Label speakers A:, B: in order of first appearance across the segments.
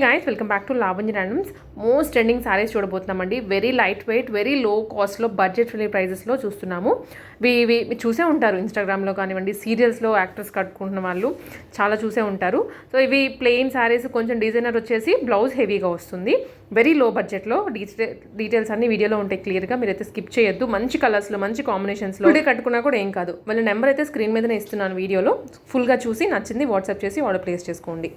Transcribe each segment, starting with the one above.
A: Guys welcome back to Lavanya randoms most trending saris చూడబోతున్నామండి. Very light weight very low కాస్ట్లో budget free ప్రైజెస్లో చూస్తున్నాము. ఇవి ఇవి మీరు చూసే ఉంటారు ఇన్స్టాగ్రామ్లో కానివ్వండి సీరియల్స్లో యాక్టర్స్ కట్టుకుంటున్న వాళ్ళు చాలా చూసే ఉంటారు. సో ఇవి ప్లెయిన్ సారీస్ కొంచెం డిజైనర్ వచ్చేసి బ్లౌజ్ హెవీగా వస్తుంది. వెరీ లో బడ్జెట్లో డీటెయిల్ డీటెయిల్స్ అన్ని వీడియోలో ఉంటాయి క్లియర్గా మీరైతే స్కిప్ చేయొద్దు. మంచి కలర్స్లో మంచి కాంబినేషన్స్లో ఇదే కట్టుకున్నా కూడా ఏం కాదు. వాళ్ళ నెంబర్ అయితే స్క్రీన్ మీదనే ఇస్తున్నాను వీడియోలో. ఫుల్గా చూసి నచ్చింది వాట్సాప్ చేసి ఆర్డర్ ప్లేస్ చేసుకోండి.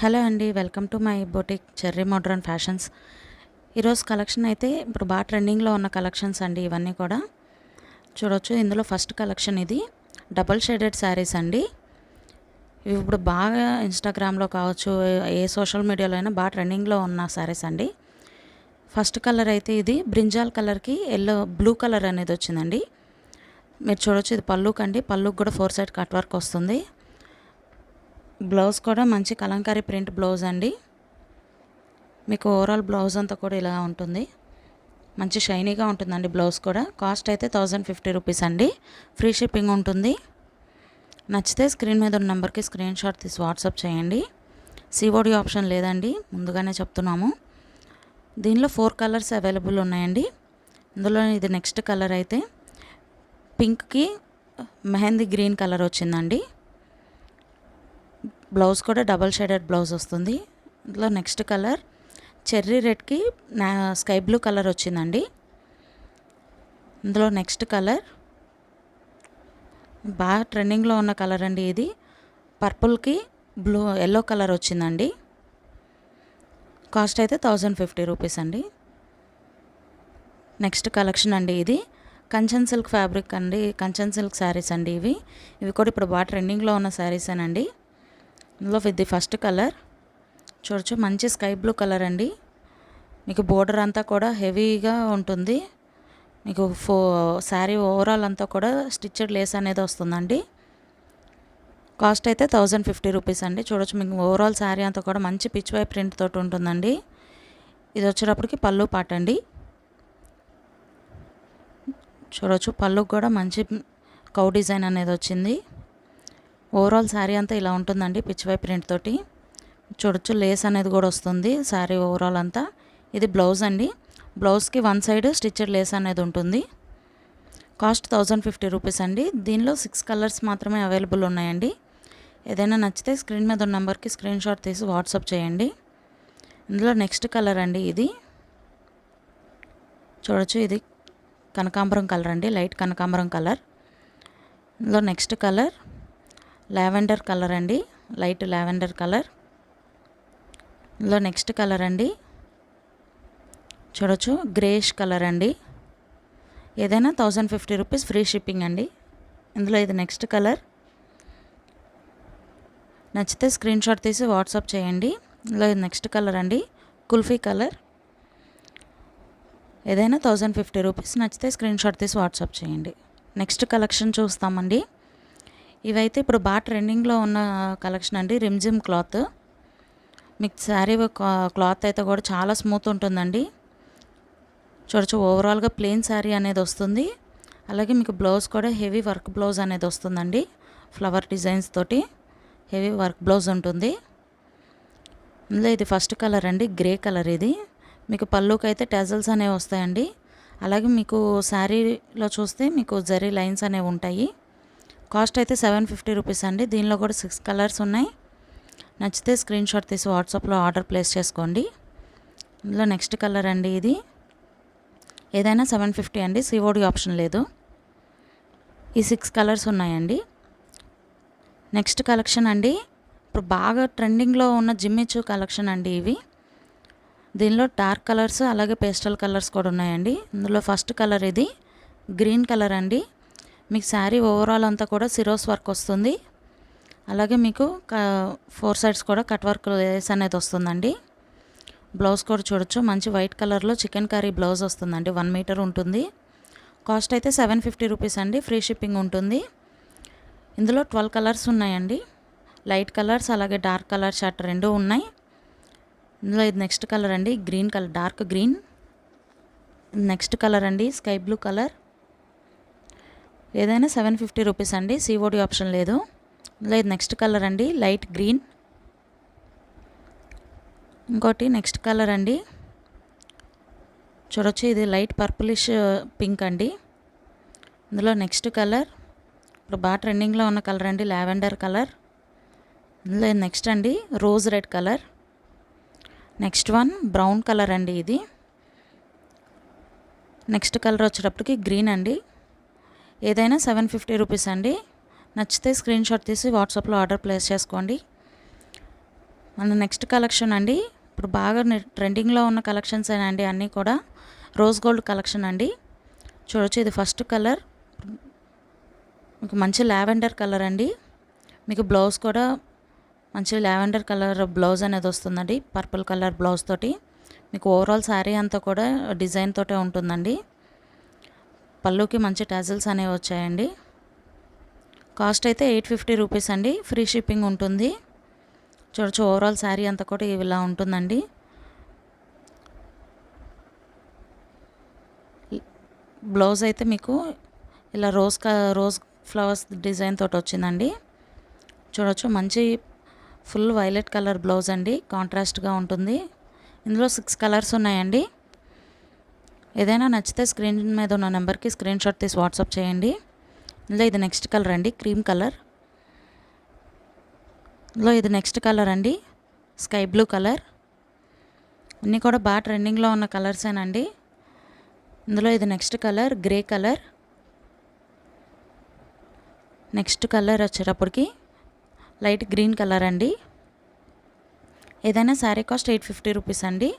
B: హలో అండి welcome to my boutique cherry modern fashions. ఈరోజు కలెక్షన్ అయితే ఇప్పుడు బాగా ట్రెండింగ్లో ఉన్న కలెక్షన్స్ అండి ఇవన్నీ కూడా. చూడొచ్చు ఇందులో ఫస్ట్ కలెక్షన్ ఇది. డబల్ షేడెడ్ శారీస్ అండి. ఇవి ఇప్పుడు బాగా ఇన్స్టాగ్రామ్లో కావచ్చు ఏ సోషల్ మీడియాలో అయినా బాగా ట్రెండింగ్లో ఉన్న శారీస్ అండి. ఫస్ట్ కలర్ అయితే ఇది. బ్రింజాల్ కలర్కి ఎల్లో బ్లూ కలర్ అనేది వచ్చిందండి. మీరు చూడొచ్చు ఇది పళ్ళుకండి. అండి పళ్ళుకి కూడా ఫోర్ సైడ్ కట్ వర్క్ వస్తుంది. బ్లౌజ్ కూడా మంచి కలంకారీ ప్రింట్ బ్లౌజ్ అండి. మీకు ఓవరాల్ బ్లౌజ్ అంతా కూడా ఇలా ఉంటుంది. మంచి షైనీగా ఉంటుందండి బ్లౌజ్ కూడా. కాస్ట్ అయితే థౌజండ్ ఫిఫ్టీ రూపీస్ అండి. ఫ్రీ షిప్పింగ్ ఉంటుంది. నచ్చితే స్క్రీన్ మీద ఉన్న నెంబర్కి స్క్రీన్ షాట్ తీసి వాట్సాప్ చేయండి. సిఓడి ఆప్షన్ లేదండి. ముందుగానే చెప్తున్నాము. దీనిలో ఫోర్ కలర్స్ అవైలబుల్ ఉన్నాయండి. ఇందులో ఇది నెక్స్ట్ కలర్ అయితే పింక్కి మెహందీ గ్రీన్ కలర్ వచ్చిందండి. బ్లౌజ్ కూడా డబల్ షేడెడ్ బ్లౌజ్ వస్తుంది. ఇందులో నెక్స్ట్ కలర్ చెర్రీ రెడ్కి నా స్కై బ్లూ కలర్ వచ్చిందండి. ఇందులో నెక్స్ట్ కలర్ బాగా ట్రెండింగ్లో ఉన్న కలర్ అండి ఇది. పర్పుల్కి బ్లూ ఎల్లో కలర్ వచ్చిందండి. కాస్ట్ అయితే థౌజండ్ ఫిఫ్టీ రూపీస్ అండి. నెక్స్ట్ కలెక్షన్ అండి ఇది. కంచన్ సిల్క్ ఫ్యాబ్రిక్ అండి కంచన్ సిల్క్ శారీస్ అండి ఇవి. ఇవి కూడా ఇప్పుడు బాగా ట్రెండింగ్లో ఉన్న శారీసేనండి. ఇందులో ఇది ఫస్ట్ కలర్ చూడొచ్చు. మంచి స్కై బ్లూ కలర్ అండి. మీకు బోర్డర్ అంతా కూడా హెవీగా ఉంటుంది. మీకు ఫో శారీ ఓవరాల్ అంతా కూడా స్టిచ్డ్ లేస్ అనేది వస్తుందండి. కాస్ట్ అయితే థౌజండ్ ఫిఫ్టీ రూపీస్ అండి. చూడొచ్చు. మీకు ఓవరాల్ శారీ అంతా కూడా మంచి పిచ్ వై ప్రింట్ తోటి ఉంటుందండి. ఇది వచ్చేటప్పటికి పళ్ళు పాట అండి. చూడొచ్చు. పళ్ళుకి కూడా మంచి కౌ డిజైన్ అనేది వచ్చింది. ఓవరాల్ శారీ అంతా ఇలా ఉంటుందండి పిచ్ ప్రింట్ తోటి. చూడొచ్చు లేస్ అనేది కూడా వస్తుంది శారీ ఓవరాల్ అంతా. ఇది బ్లౌజ్ అండి. బ్లౌజ్కి వన్ సైడ్ స్టిచ్డ్ లేస్ అనేది ఉంటుంది. కాస్ట్ థౌజండ్ ఫిఫ్టీ రూపీస్ అండి. దీనిలో సిక్స్ కలర్స్ మాత్రమే అవైలబుల్ ఉన్నాయండి. ఏదైనా నచ్చితే స్క్రీన్ మీద ఉన్న నెంబర్కి స్క్రీన్ షాట్ తీసి వాట్సాప్ చేయండి. ఇందులో నెక్స్ట్ కలర్ అండి ఇది. చూడొచ్చు ఇది కనకాంబరం కలర్ అండి లైట్ కనకాంబరం కలర్ ఇందులో నెక్స్ట్ కలర్ లావెండర్ కలర్ అండి. Light lavender colour. ఇందులో నెక్స్ట్ కలర్ అండి. చూడొచ్చు. గ్రేష్ కలర్ అండి. ఏదైనా thousand fifty rupees free shipping అండి. ఇందులో ఇది నెక్స్ట్ కలర్. నచ్చితే స్క్రీన్ షాట్ తీసి వాట్సాప్ చేయండి. ఇందులో ఇది నెక్స్ట్ కలర్ అండి. కుల్ఫీ కలర్. ఏదైనా థౌజండ్ ఫిఫ్టీ రూపీస్ నచ్చితే స్క్రీన్ షాట్ తీసి వాట్సాప్ చేయండి. నెక్స్ట్ కలెక్షన్ చూస్తామండి. ఇవైతే ఇప్పుడు బాగా ట్రెండింగ్లో ఉన్న కలెక్షన్ అండి రిమ్జిమ్ క్లాత్. మీకు శారీ క్లాత్ అయితే కూడా చాలా స్మూత్ ఉంటుందండి. చూడచ్చు ఓవరాల్గా ప్లెయిన్ శారీ అనేది వస్తుంది. అలాగే మీకు బ్లౌజ్ కూడా హెవీ వర్క్ బ్లౌజ్ అనేది వస్తుందండి. ఫ్లవర్ డిజైన్స్ తోటి హెవీ వర్క్ బ్లౌజ్ ఉంటుంది. ఇందులో ఇది ఫస్ట్ కలర్ అండి గ్రే కలర్ ఇది. మీకు పళ్ళుకి అయితే టెజల్స్ అనేవి వస్తాయండి. అలాగే మీకు శారీలో చూస్తే మీకు జరీ లైన్స్ అనేవి ఉంటాయి. కాస్ట్ అయితే సెవెన్ ఫిఫ్టీ రూపీస్ అండి. దీనిలో కూడా సిక్స్ కలర్స్ ఉన్నాయి. నచ్చితే స్క్రీన్ షాట్ తీసి వాట్సాప్లో ఆర్డర్ ప్లేస్ చేసుకోండి. ఇందులో నెక్స్ట్ కలర్ అండి ఇది. ఏదైనా సెవెన్ ఫిఫ్టీ అండి. సిఓడి ఆప్షన్ లేదు. ఈ సిక్స్ కలర్స్ ఉన్నాయండి. నెక్స్ట్ కలెక్షన్ అండి. ఇప్పుడు బాగా ట్రెండింగ్లో ఉన్న జిమ్మిచు కలెక్షన్ అండి ఇవి. దీనిలో డార్క్ కలర్స్ అలాగే పేస్టల్ కలర్స్ కూడా ఉన్నాయండి. ఇందులో ఫస్ట్ కలర్ ఇది. గ్రీన్ కలర్ అండి. మీకు శారీ ఓవరాల్ అంతా కూడా సిరోస్ వర్క్ వస్తుంది. అలాగే మీకు ఫోర్ సైడ్స్ కూడా కట్ వర్క్ లేస్ అనేది వస్తుందండి. బ్లౌజ్ కూడా చూడొచ్చు. మంచి వైట్ కలర్లో చికెన్ కర్రీ బ్లౌజ్ వస్తుందండి. వన్ మీటర్ ఉంటుంది. కాస్ట్ అయితే సెవెన్ ఫిఫ్టీ రూపీస్ అండి. ఫ్రీ షిప్పింగ్ ఉంటుంది. ఇందులో ట్వెల్వ్ కలర్స్ ఉన్నాయండి. లైట్ కలర్స్ అలాగే డార్క్ కలర్ షర్ట్ రెండు ఉన్నాయి. ఇందులో ఇది నెక్స్ట్ కలర్ అండి. Green colour dark green. Next colour అండి. Sky blue colour. ఏదైనా సెవెన్ ఫిఫ్టీ రూపీస్ అండి సిఓడి ఆప్షన్ లేదు. లేదు నెక్స్ట్ కలర్ అండి లైట్ గ్రీన్. ఇంకోటి నెక్స్ట్ కలర్ అండి. చూడొచ్చు ఇది లైట్ పర్పులిష్ పింక్ అండి. ఇందులో నెక్స్ట్ కలర్. ఇప్పుడు బాగా ట్రెండింగ్లో ఉన్న కలర్ అండి లావెండర్ కలర్. ఇందులో నెక్స్ట్ అండి rose red colour. Next one brown colour అండి ఇది. నెక్స్ట్ కలర్ వచ్చేటప్పటికి గ్రీన్ అండి. ఏదైనా సెవెన్ ఫిఫ్టీ రూపీస్ అండి. నచ్చితే స్క్రీన్ షాట్ తీసి వాట్సాప్లో ఆర్డర్ ప్లేస్ చేసుకోండి. మన నెక్స్ట్ కలెక్షన్ అండి. ఇప్పుడు బాగా ట్రెండింగ్లో ఉన్న కలెక్షన్స్ అండి? అన్నీ కూడా రోజ్ గోల్డ్ కలెక్షన్ అండి. చూడొచ్చు ఇది ఫస్ట్ కలర్. మీకు మంచి లావెండర్ కలర్ అండి. మీకు బ్లౌజ్ కూడా మంచి లావెండర్ కలర్ బ్లౌజ్ అనేది వస్తుందండి. పర్పుల్ కలర్ బ్లౌజ్ తోటి. మీకు ఓవరాల్ శారీ అంతా కూడా డిజైన్ తోటే ఉంటుందండి. పళ్ళుకి మంచి టాజిల్స్ అనేవి వచ్చాయండి. కాస్ట్ అయితే ఎయిట్ ఫిఫ్టీ రూపీస్ అండి. ఫ్రీ షిప్పింగ్ ఉంటుంది. చూడొచ్చు ఓవరాల్ శారీ అంతా కూడా ఇలా ఉంటుందండి. బ్లౌజ్ అయితే మీకు ఇలా రోజ్ రోజ్ ఫ్లవర్స్ డిజైన్ తోటి వచ్చిందండి. చూడొచ్చు మంచి ఫుల్ వైలెట్ కలర్ బ్లౌజ్ అండి. కాంట్రాస్ట్గా ఉంటుంది. ఇందులో సిక్స్ కలర్స్ ఉన్నాయండి. ఏదైనా నచ్చితే స్క్రీన్ మీద ఉన్న నెంబర్కి స్క్రీన్ షాట్ తీసి వాట్సాప్ చేయండి. ఇందులో ఇది నెక్స్ట్ కలర్ అండి క్రీమ్ కలర్. ఇందులో ఇది నెక్స్ట్ కలర్ అండి స్కై బ్లూ కలర్. అన్నీ కూడా బాగా ట్రెండింగ్లో ఉన్న కలర్సేనండి ఇందులో ఇది next colour grey colour. Next colour వచ్చేటప్పటికి లైట్ గ్రీన్ కలర్ అండి. ఏదైనా sari cost eight fifty rupees అండి.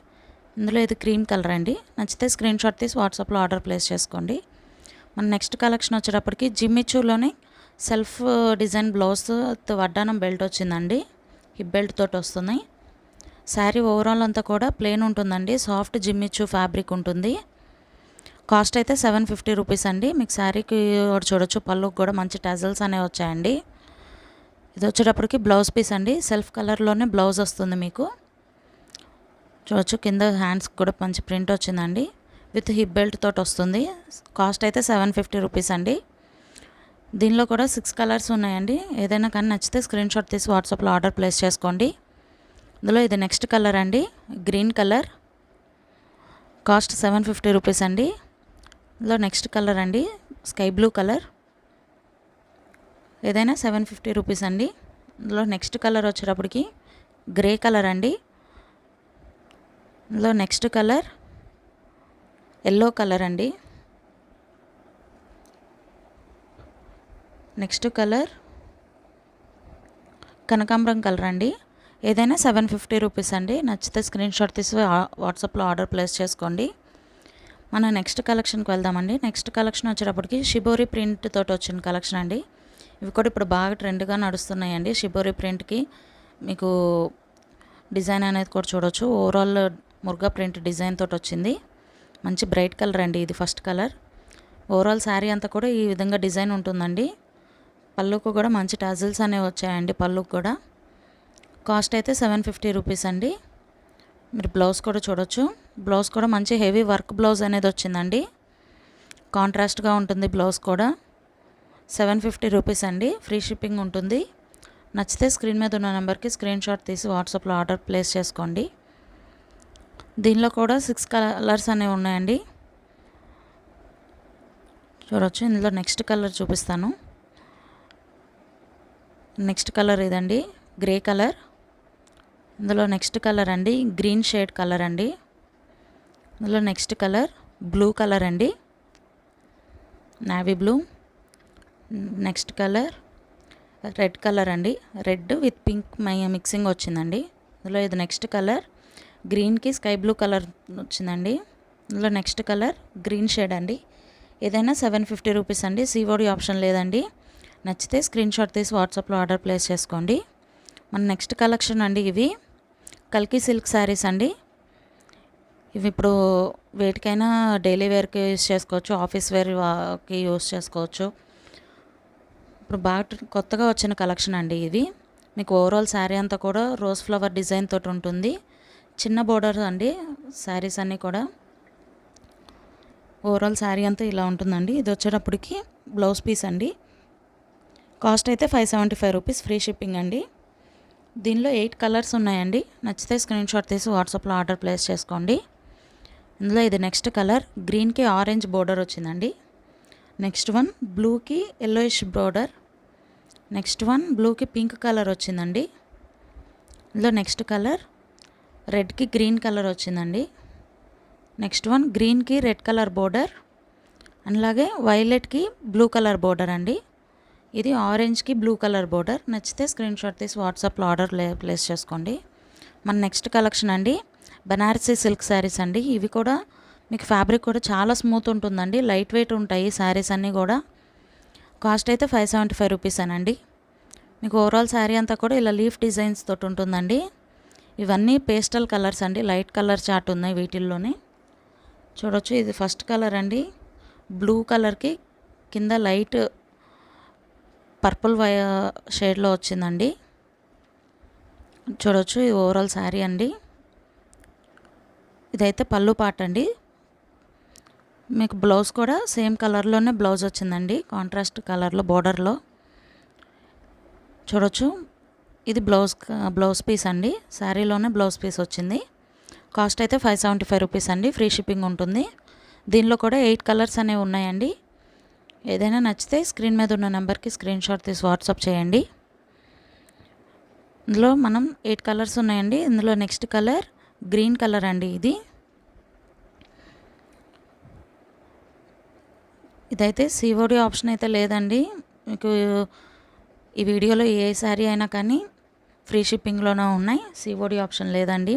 B: ఇందులో ఇది క్రీమ్ కలర్ అండి. నచ్చితే స్క్రీన్ షాట్ తీసి వాట్సాప్లో ఆర్డర్ ప్లేస్ చేసుకోండి. మన నెక్స్ట్ కలెక్షన్ వచ్చేటప్పటికి జిమ్మిచూలోనే సెల్ఫ్ డిజైన్ బ్లౌజ్ వడ్డానం బెల్ట్ వచ్చిందండి. హిప్ బెల్ట్ తోటి వస్తుంది. శారీ ఓవరాల్ అంతా కూడా ప్లెయిన్ ఉంటుందండి. సాఫ్ట్ జిమ్మిచూ ఫ్యాబ్రిక్ ఉంటుంది. కాస్ట్ అయితే సెవెన్ ఫిఫ్టీ రూపీస్ అండి. మీకు శారీకి చూడొచ్చు. పళ్ళుకి కూడా మంచి టజల్స్ అనేవి వచ్చాయండి. ఇది వచ్చేటప్పటికి బ్లౌజ్ పీస్ అండి. సెల్ఫ్ కలర్లోనే బ్లౌజ్ వస్తుంది మీకు. చూడొచ్చు. కింద హ్యాండ్స్కి కూడా మంచి ప్రింట్ వచ్చిందండి. విత్ హిప్ బెల్ట్ తోటి వస్తుంది. కాస్ట్ అయితే సెవెన్ ఫిఫ్టీ రూపీస్ అండి. దీనిలో కూడా సిక్స్ కలర్స్ ఉన్నాయండి. ఏదైనా కానీ నచ్చితే స్క్రీన్ షాట్ తీసి వాట్సాప్లో ఆర్డర్ ప్లేస్ చేసుకోండి. ఇందులో ఇది నెక్స్ట్ కలర్ అండి. Green colour. Cost seven fifty rupees అండి. ఇందులో నెక్స్ట్ కలర్ అండి. Sky blue colour. ఏదైనా సెవెన్ ఫిఫ్టీ రూపీస్ అండి. ఇందులో నెక్స్ట్ కలర్ వచ్చేటప్పటికి గ్రే కలర్ అండి. ఇందులో నెక్స్ట్ కలర్ ఎల్లో కలర్ అండి. నెక్స్ట్ కలర్ కనకాంబరం కలర్ అండి. ఏదైనా సెవెన్ ఫిఫ్టీ రూపీస్ అండి. నచ్చితే స్క్రీన్ షాట్ తీసి వాట్సాప్లో ఆర్డర్ ప్లేస్ చేసుకోండి. మన నెక్స్ట్ కలెక్షన్కి వెళ్దామండి. నెక్స్ట్ కలెక్షన్ వచ్చేటప్పటికి షిబోరి ప్రింట్ తోటి వచ్చిన కలెక్షన్ అండి. ఇవి కూడా ఇప్పుడు బాగా ట్రెండ్గా నడుస్తున్నాయండి. షిబోరి ప్రింట్కి మీకు డిజైన్ అనేది కూడా చూడొచ్చు. ఓవరాల్ మురుగా ప్రింట్ డిజైన్ తోటి వచ్చింది. మంచి బ్రైట్ కలర్ అండి ఇది ఫస్ట్ కలర్. ఓవరాల్ శారీ అంతా కూడా ఈ విధంగా డిజైన్ ఉంటుందండి. పళ్ళుకు కూడా మంచి టాజిల్స్ అనేవి వచ్చాయండి పళ్ళుకు కూడా. కాస్ట్ అయితే సెవెన్ ఫిఫ్టీ రూపీస్ అండి. మీరు బ్లౌజ్ కూడా చూడొచ్చు. బ్లౌజ్ కూడా మంచి హెవీ వర్క్ బ్లౌజ్ అనేది వచ్చిందండి. కాంట్రాస్ట్గా ఉంటుంది బ్లౌజ్ కూడా. సెవెన్ ఫిఫ్టీ రూపీస్ అండి. ఫ్రీ షిప్పింగ్ ఉంటుంది. నచ్చితే స్క్రీన్ మీద ఉన్న నెంబర్కి స్క్రీన్ షాట్ తీసి వాట్సాప్లో ఆర్డర్ ప్లేస్ చేసుకోండి. దీనిలో కూడా సిక్స్ కలర్స్ అనేవి ఉన్నాయండి. చూడొచ్చు. ఇందులో నెక్స్ట్ కలర్ చూపిస్తాను. నెక్స్ట్ కలర్ ఇదండి. Grey colour. ఇందులో నెక్స్ట్ కలర్ అండి. గ్రీన్ షేడ్ కలర్ అండి. ఇందులో నెక్స్ట్ కలర్ బ్లూ కలర్ అండి. Navy blue. Next colour red colour అండి. రెడ్ విత్ పింక్ మిక్సింగ్ వచ్చిందండి. ఇందులో ఇది నెక్స్ట్ కలర్. గ్రీన్కి స్కై బ్లూ కలర్ వచ్చిందండి. ఇందులో నెక్స్ట్ కలర్ గ్రీన్ షేడ్ అండి. ఏదైనా సెవెన్ ఫిఫ్టీ రూపీస్ అండి. సిఓడి ఆప్షన్ లేదండి. నచ్చితే స్క్రీన్ షాట్ తీసి వాట్సాప్లో ఆర్డర్ ప్లేస్ చేసుకోండి. మన నెక్స్ట్ కలెక్షన్ అండి ఇవి. కల్కి సిల్క్ శారీస్ అండి. ఇవి ఇప్పుడు వేటికైనా డైలీ వేర్కి యూస్ చేసుకోవచ్చు. ఆఫీస్ వేర్కి యూస్ చేసుకోవచ్చు. ఇప్పుడు బాగా కొత్తగా వచ్చిన కలెక్షన్ అండి ఇది మీకు ఓవరాల్ శారీ అంతా కూడా రోజ్ ఫ్లవర్ డిజైన్ తోటి ఉంటుంది. చిన్న బోర్డర్ అండి శారీస్ అన్నీ కూడా. ఓవరాల్ శారీ అంతా ఇలా ఉంటుందండి. ఇది వచ్చేటప్పటికి బ్లౌజ్ పీస్ అండి. కాస్ట్ అయితే five seventy five rupees free shipping అండి. దీనిలో ఎయిట్ కలర్స్ ఉన్నాయండి. నచ్చితే స్క్రీన్ షాట్ తీసి వాట్సాప్లో ఆర్డర్ ప్లేస్ చేసుకోండి. ఇందులో ఇది నెక్స్ట్ కలర్ గ్రీన్కి ఆరెంజ్ బోర్డర్ వచ్చిందండి. నెక్స్ట్ వన్ బ్లూకి ఎల్లోయిష్ బోర్డర్ నెక్స్ట్ వన్ బ్లూకి పింక్ కలర్ వచ్చిందండి. ఇందులో నెక్స్ట్ కలర్ రెడ్కి గ్రీన్ కలర్ వచ్చిందండి. నెక్స్ట్ వన్ గ్రీన్కి రెడ్ కలర్ బోర్డర్. అలాగే వైలెట్కి బ్లూ కలర్ బోర్డర్ అండి. ఇది ఆరెంజ్కి బ్లూ కలర్ బోర్డర్. నచ్చితే స్క్రీన్ షాట్ తీసి వాట్సాప్లో ఆర్డర్ ప్లేస్ చేసుకోండి. మన నెక్స్ట్ కలెక్షన్ అండి. బనారసీ సిల్క్ శారీస్ అండి. ఇవి కూడా మీకు ఫ్యాబ్రిక్ కూడా చాలా స్మూత్ ఉంటుందండి. లైట్ వెయిట్ ఉంటాయి శారీస్ అన్నీ కూడా. కాస్ట్ అయితే ఫైవ్ సెవెంటీ ఫైవ్ రూపీస్ అనండి మీకు ఓవరాల్ శారీ అంతా కూడా ఇలా లీఫ్ డిజైన్స్ తోటి ఉంటుందండి. ఇవన్నీ పేస్టల్ కలర్స్ అండి. లైట్ కలర్ చార్ట్ ఉన్నాయి వీటిల్లోనే. చూడొచ్చు ఇది ఫస్ట్ కలర్ అండి. బ్లూ కలర్కి కింద లైట్ పర్పుల్ వై షేడ్లో వచ్చిందండి. చూడొచ్చు ఇది ఓవరాల్ శారీ అండి. ఇదైతే పళ్ళు పాట అండి. మీకు బ్లౌజ్ కూడా సేమ్ కలర్లోనే బ్లౌజ్ వచ్చిందండి. కాంట్రాస్ట్ కలర్లో బోర్డర్లో. చూడొచ్చు ఇది బ్లౌజ్ బ్లౌజ్ పీస్ అండి. శారీలోనే బ్లౌజ్ పీస్ వచ్చింది. కాస్ట్ అయితే ఫైవ్ సెవెంటీ ఫైవ్ రూపీస్ అండి. ఫ్రీ షిప్పింగ్ ఉంటుంది. దీనిలో కూడా ఎయిట్ కలర్స్ అనేవి ఉన్నాయండి. ఏదైనా నచ్చితే స్క్రీన్ మీద ఉన్న నెంబర్కి స్క్రీన్ షాట్ తీసి వాట్సాప్ చేయండి. ఇందులో మనం ఎయిట్ కలర్స్ ఉన్నాయండి. ఇందులో నెక్స్ట్ కలర్ గ్రీన్ కలర్ అండి ఇది. ఇదైతే సిఓడి ఆప్షన్ అయితే లేదండి. మీకు ఈ వీడియోలో ఏ శారీ అయినా కానీ ఫ్రీ షిప్పింగ్లోనే ఉన్నాయి. సిఓడి ఆప్షన్ లేదండి.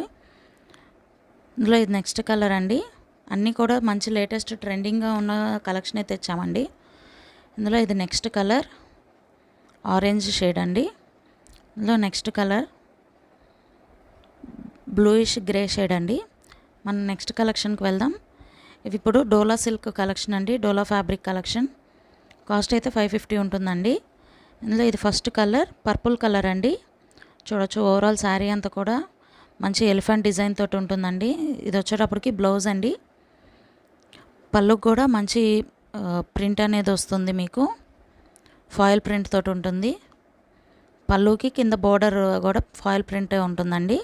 B: ఇందులో ఇది నెక్స్ట్ కలర్ అండి. అన్నీ కూడా మంచి లేటెస్ట్ ట్రెండింగ్గా ఉన్న కలెక్షన్ అయితే తెచ్చామండి. ఇందులో ఇది నెక్స్ట్ కలర్. ఆరెంజ్ షేడ్ అండి. ఇందులో next colour. Bluish grey shade అండి. మనం నెక్స్ట్ కలెక్షన్కి వెళ్దాం. ఇవి ఇప్పుడు డోలా సిల్క్ కలెక్షన్ అండి. Dola fabric collection. కాస్ట్ అయితే ఫైవ్ ఫిఫ్టీ ఉంటుందండి. ఇందులో ఇది ఫస్ట్ కలర్. పర్పుల్ కలర్ అండి. చూడొచ్చు. ఓవరాల్ శారీ అంతా కూడా మంచి ఎలిఫెంట్ డిజైన్ తోటి ఉంటుందండి. ఇది వచ్చేటప్పటికి బ్లౌజ్ అండి. పళ్ళుకు కూడా మంచి ప్రింట్ అనేది వస్తుంది మీకు. ఫాయిల్ ప్రింట్ తోటి ఉంటుంది. పళ్ళుకి కింద బోర్డర్ కూడా ఫాయిల్ ప్రింటే ఉంటుందండి.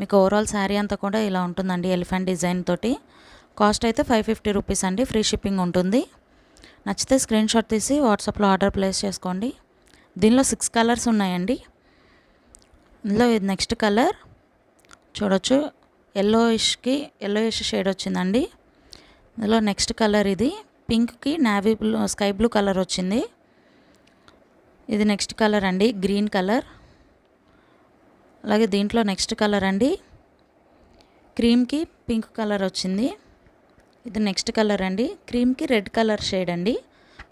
B: మీకు ఓవరాల్ శారీ అంతా కూడా ఇలా ఉంటుందండి ఎలిఫెంట్ డిజైన్ తోటి. కాస్ట్ అయితే ఫైవ్ ఫిఫ్టీ రూపీస్ అండి. ఫ్రీ షిప్పింగ్ ఉంటుంది. నచ్చితే స్క్రీన్ షాట్ తీసి వాట్సాప్లో ఆర్డర్ ప్లేస్ చేసుకోండి. దీనిలో సిక్స్ కలర్స్ ఉన్నాయండి. ఇందులో ఇది నెక్స్ట్ కలర్. చూడొచ్చు. ఎల్లోయిష్కి ఎల్లోయిష్ షేడ్ వచ్చిందండి. ఇందులో నెక్స్ట్ కలర్ ఇది. పింక్కి navy blue sky blue colour వచ్చింది. ఇది నెక్స్ట్ కలర్ అండి. Green colour. అలాగే దీంట్లో నెక్స్ట్ కలర్ అండి. క్రీమ్కి పింక్ కలర్ వచ్చింది. ఇది నెక్స్ట్ కలర్ అండి. క్రీమ్కి రెడ్ కలర్ షేడ్ అండి.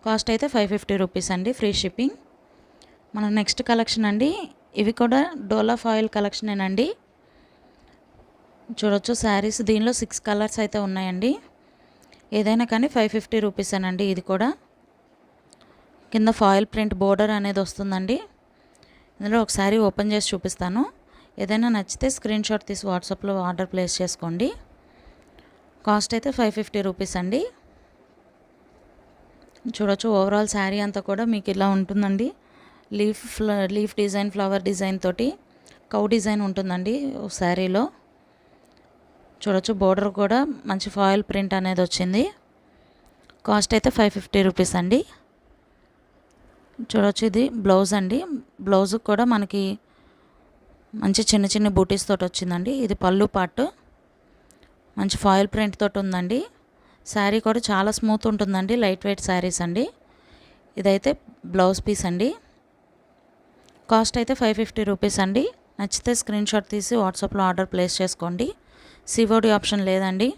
B: కాస్ట్ అయితే ఫైవ్ ఫిఫ్టీ రూపీస్ అండి. Free shipping. మన నెక్స్ట్ కలెక్షన్ అండి. ఇవి కూడా డోలా ఫాయిల్ కలెక్షనేనండి. చూడొచ్చు శారీస్ దీనిలో సిక్స్ కలర్స్ అయితే ఉన్నాయండి. ఏదైనా కానీ ఫైవ్ ఫిఫ్టీ రూపీసేనండి ఇది కూడా. కింద ఫాయిల్ ప్రింట్ బోర్డర్ అనేది వస్తుందండి. ఇందులో ఒకసారి ఓపెన్ చేసి చూపిస్తాను. ఏదైనా నచ్చితే స్క్రీన్ షాట్ తీసి వాట్సాప్లో ఆర్డర్ ప్లేస్ చేసుకోండి. కాస్ట్ అయితే ఫైవ్ ఫిఫ్టీ రూపీస్ అండి చూడొచ్చు ఓవరాల్ శారీ అంతా కూడా మీకు ఇలా ఉంటుందండి. లీఫ్ ఫ్ల లీఫ్ డిజైన్ ఫ్లవర్ డిజైన్ తోటి కౌ డిజైన్ ఉంటుందండి శారీలో. చూడొచ్చు బోర్డర్ కూడా మంచి ఫాయిల్ ప్రింట్ అనేది వచ్చింది. కాస్ట్ అయితే ఫైవ్ ఫిఫ్టీ రూపీస్ అండి. చూడొచ్చు ఇది బ్లౌజ్ అండి. బ్లౌజ్ కూడా మనకి మంచి చిన్న చిన్న బూటీస్ తోటి వచ్చిందండి. ఇది పళ్ళు పార్ట్ మంచి ఫాయిల్ ప్రింట్ తోటి ఉందండి. శారీ కూడా చాలా స్మూత్ ఉంటుందండి లైట్ వెయిట్ శారీస్ అండి. ఇదైతే బ్లౌజ్ పీస్ అండి. కాస్ట్ అయితే ఫైవ్ ఫిఫ్టీ రూపీస్ అండి. నచ్చితే స్క్రీన్ షాట్ తీసి వాట్సాప్లో ఆర్డర్ ప్లేస్ చేసుకోండి. సివోడి ఆప్షన్ లేదండి.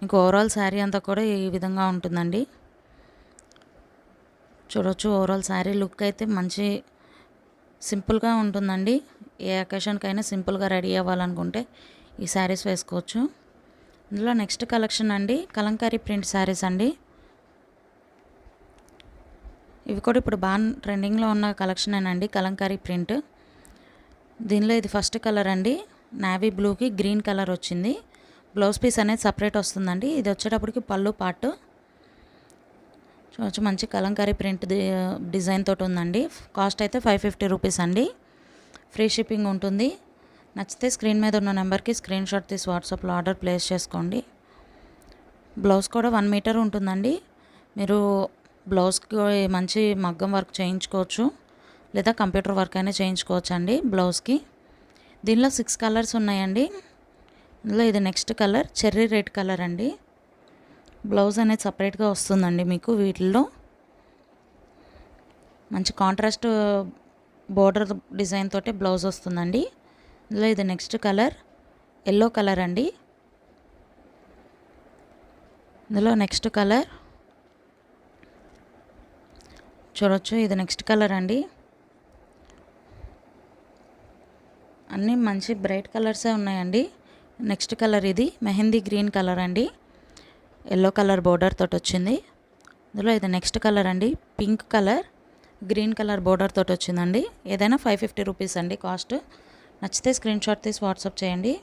B: మీకు ఓవరాల్ శారీ అంతా కూడా ఈ విధంగా ఉంటుందండి. చూడొచ్చు ఓవరాల్ శారీ లుక్ అయితే మంచి సింపుల్గా ఉంటుందండి. ఏ అకేషన్కైనా సింపుల్గా రెడీ అవ్వాలనుకుంటే ఈ శారీస్ వేసుకోవచ్చు. ఇందులో నెక్స్ట్ కలెక్షన్ అండి. కలంకారీ ప్రింట్ శారీస్ అండి. ఇవి కూడా ఇప్పుడు బాగా ట్రెండింగ్లో ఉన్న కలెక్షనేనండి. కలంకారీ ప్రింట్. దీనిలో ఇది ఫస్ట్ కలర్ అండి నావీ బ్లూకి గ్రీన్ కలర్ వచ్చింది. బ్లౌజ్ పీస్ అనేది సపరేట్ వస్తుందండి. ఇది వచ్చేటప్పటికి పళ్ళు పాటు. చూడవచ్చు మంచి కలంకారీ ప్రింట్ డిజైన్ తోటి ఉందండి. కాస్ట్ అయితే ఫైవ్ ఫిఫ్టీ రూపీస్ అండి. ఫ్రీ షిప్పింగ్ ఉంటుంది. నచ్చితే స్క్రీన్ మీద ఉన్న నెంబర్కి స్క్రీన్ షాట్ తీసి వాట్సాప్లో ఆర్డర్ ప్లేస్ చేసుకోండి. బ్లౌజ్ కూడా వన్ మీటర్ ఉంటుందండి. మీరు బ్లౌజ్కి మంచి మగ్గం వర్క్ చేయించుకోవచ్చు. లేదా కంప్యూటర్ వర్క్ అయినా చేయించుకోవచ్చు అండి బ్లౌజ్కి. దీనిలో సిక్స్ కలర్స్ ఉన్నాయండి. ఇందులో ఇది next colour cherry red colour అండి. బ్లౌజ్ అనేది సపరేట్గా వస్తుందండి మీకు వీటిల్లో. మంచి కాంట్రాస్ట్ బోర్డర్ డిజైన్ తోటే బ్లౌజ్ వస్తుందండి. ఇందులో ఇది నెక్స్ట్ కలర్ ఎల్లో కలర్ అండి. ఇందులో నెక్స్ట్ కలర్ చూడొచ్చు. ఇది నెక్స్ట్ కలర్ అండి. అన్నీ మంచి బ్రైట్ కలర్సే ఉన్నాయండి. నెక్స్ట్ కలర్ ఇది. మెహందీ గ్రీన్ కలర్ అండి. ఎల్లో కలర్ బోర్డర్ తోటి వచ్చింది. ఇందులో ఇది నెక్స్ట్ కలర్ అండి. Pink colour. Green colour border తోటి వచ్చిందండి. ఏదైనా ఫైవ్ ఫిఫ్టీ రూపీస్ అండి కాస్ట్. నచ్చితే స్క్రీన్ షాట్ తీసి వాట్సాప్ చేయండి.